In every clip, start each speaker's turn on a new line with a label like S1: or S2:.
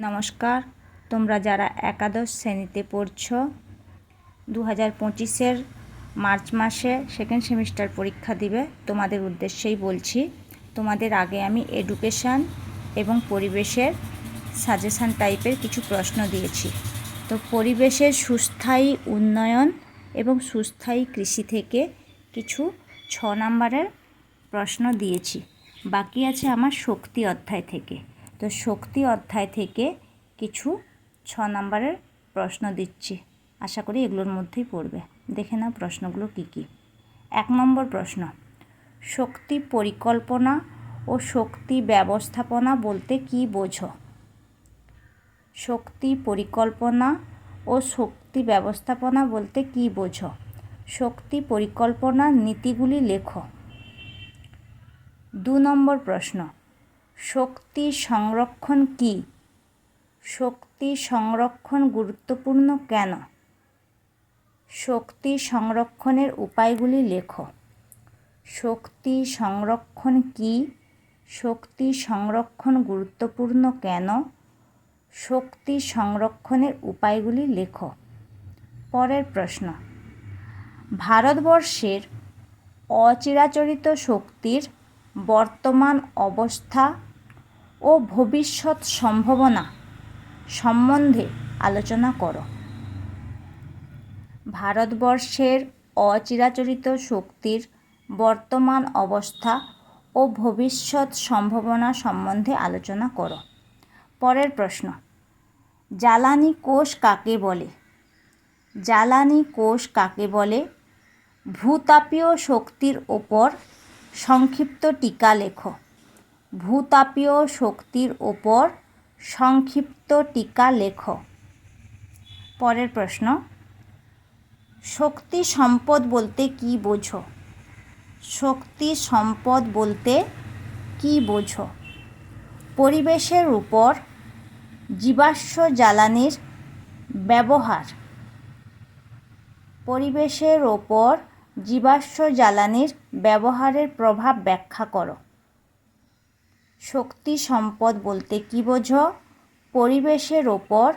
S1: নমস্কার। তোমরা যারা একাদশ শ্রেণীতে পড়ছ দু হাজার পঁচিশের মার্চ মাসে সেকেন্ড সেমিস্টার পরীক্ষা দিবে, তোমাদের উদ্দেশ্যেই বলছি, তোমাদের আগে আমি এডুকেশান এবং পরিবেশের সাজেশান টাইপের কিছু প্রশ্ন দিয়েছি। তো পরিবেশের সুস্থায়ী উন্নয়ন এবং সুস্থায়ী কৃষি থেকে কিছু ছ নম্বরের প্রশ্ন দিয়েছি। বাকি আছে আমার শক্তি অধ্যায় থেকে। তো শক্তি অধ্যায় থেকে কিছু ছ নম্বরের প্রশ্ন দিচ্ছি। আশা করি এগুলোর মধ্যেই পড়বে। দেখে নাও প্রশ্নগুলো কী কী। এক নম্বর প্রশ্ন। শক্তি পরিকল্পনা ও শক্তি ব্যবস্থাপনা বলতে কী বোঝো? শক্তি পরিকল্পনা ও শক্তি ব্যবস্থাপনা বলতে কী বোঝো? শক্তি পরিকল্পনার নীতিগুলি লেখো। দু নম্বর প্রশ্ন। শক্তি সংরক্ষণ কি? শক্তি সংরক্ষণ গুরুত্বপূর্ণ কেন? শক্তি সংরক্ষণের উপায়গুলি লেখো। শক্তি সংরক্ষণ কি? শক্তি সংরক্ষণ গুরুত্বপূর্ণ কেন? শক্তি সংরক্ষণের উপায়গুলি লেখো। পরের প্রশ্ন। ভারতবর্ষের অচিরাচরিত শক্তির বর্তমান অবস্থা ও ভবিষ্যৎ সম্ভাবনা সম্বন্ধে আলোচনা করো। ভারতবর্ষের অচিরাচরিত শক্তির বর্তমান অবস্থা ও ভবিষ্যৎ সম্ভাবনা সম্বন্ধে আলোচনা করো। পরের প্রশ্ন, জ্বালানি কোষ কাকে বলে? জ্বালানি কোষ কাকে বলে? ভূতাপীয় শক্তির ওপর সংক্ষিপ্ত টিকা লেখো। ভূতাপীয় শক্তির ওপর সংক্ষিপ্ত টিকা লেখো। পরের প্রশ্ন, শক্তি সম্পদ বলতে কী বোঝো? শক্তি সম্পদ বলতে কী বোঝো? পরিবেশের উপর জীবাশ্ম জ্বালানির ব্যবহার। পরিবেশের ওপর জীবাশ্ম জ্বালানির ব্যবহারের প্রভাব ব্যাখ্যা করো। শক্তি সম্পদ বলতে কী বোঝো? পরিবেশের ওপর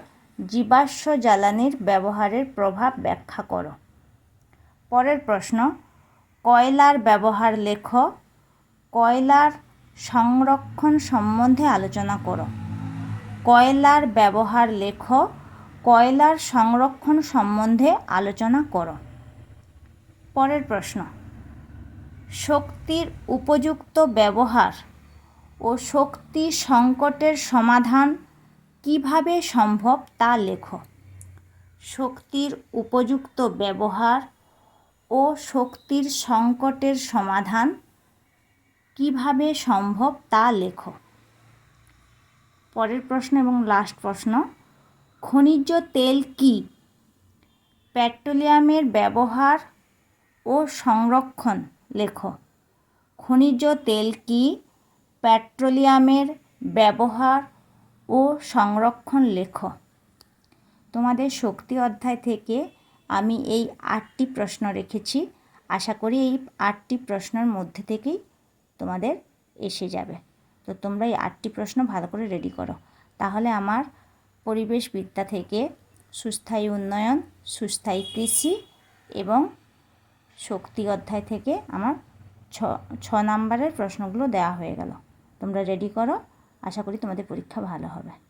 S1: জীবাশ্ম জ্বালানির ব্যবহারের প্রভাব ব্যাখ্যা করো। পরের প্রশ্ন, কয়লার ব্যবহার লেখ। কয়লার সংরক্ষণ সম্বন্ধে আলোচনা করো। কয়লার ব্যবহার লেখ, কয়লার সংরক্ষণ সম্বন্ধে আলোচনা করো। পরের প্রশ্ন, শক্তির উপযুক্ত ব্যবহার ও শক্তি সংকটের সমাধান কীভাবে সম্ভব তা লেখো। শক্তির উপযুক্ত ব্যবহার ও শক্তির সংকটের সমাধান কীভাবে সম্ভব তা লেখো। পরের প্রশ্ন এবং লাস্ট প্রশ্ন, খনিজ তেল কি? পেট্রোলিয়ামের ব্যবহার ও সংরক্ষণ লেখো। খনিজ তেল কি? পেট্রোলিয়ামের ব্যবহার ও সংরক্ষণ লেখো। তোমাদের শক্তি অধ্যায় থেকে আমি এই আটটি প্রশ্ন রেখেছি। আশা করি এই আটটি প্রশ্নের মধ্যে থেকেই তোমাদের এসে যাবে। তো তোমরা এই আটটি প্রশ্ন ভালো করে রেডি করো। তাহলে আমার পরিবেশবিদ্যা থেকে সুস্থায়ী উন্নয়ন, সুস্থায়ী কৃষি এবং শক্তি অধ্যায় থেকে আমার ছ ছ নাম্বারের প্রশ্নগুলো দেওয়া হয়ে গেল। তোমরা রেডি করো। আশা করি তোমাদের পরীক্ষা ভালো হবে।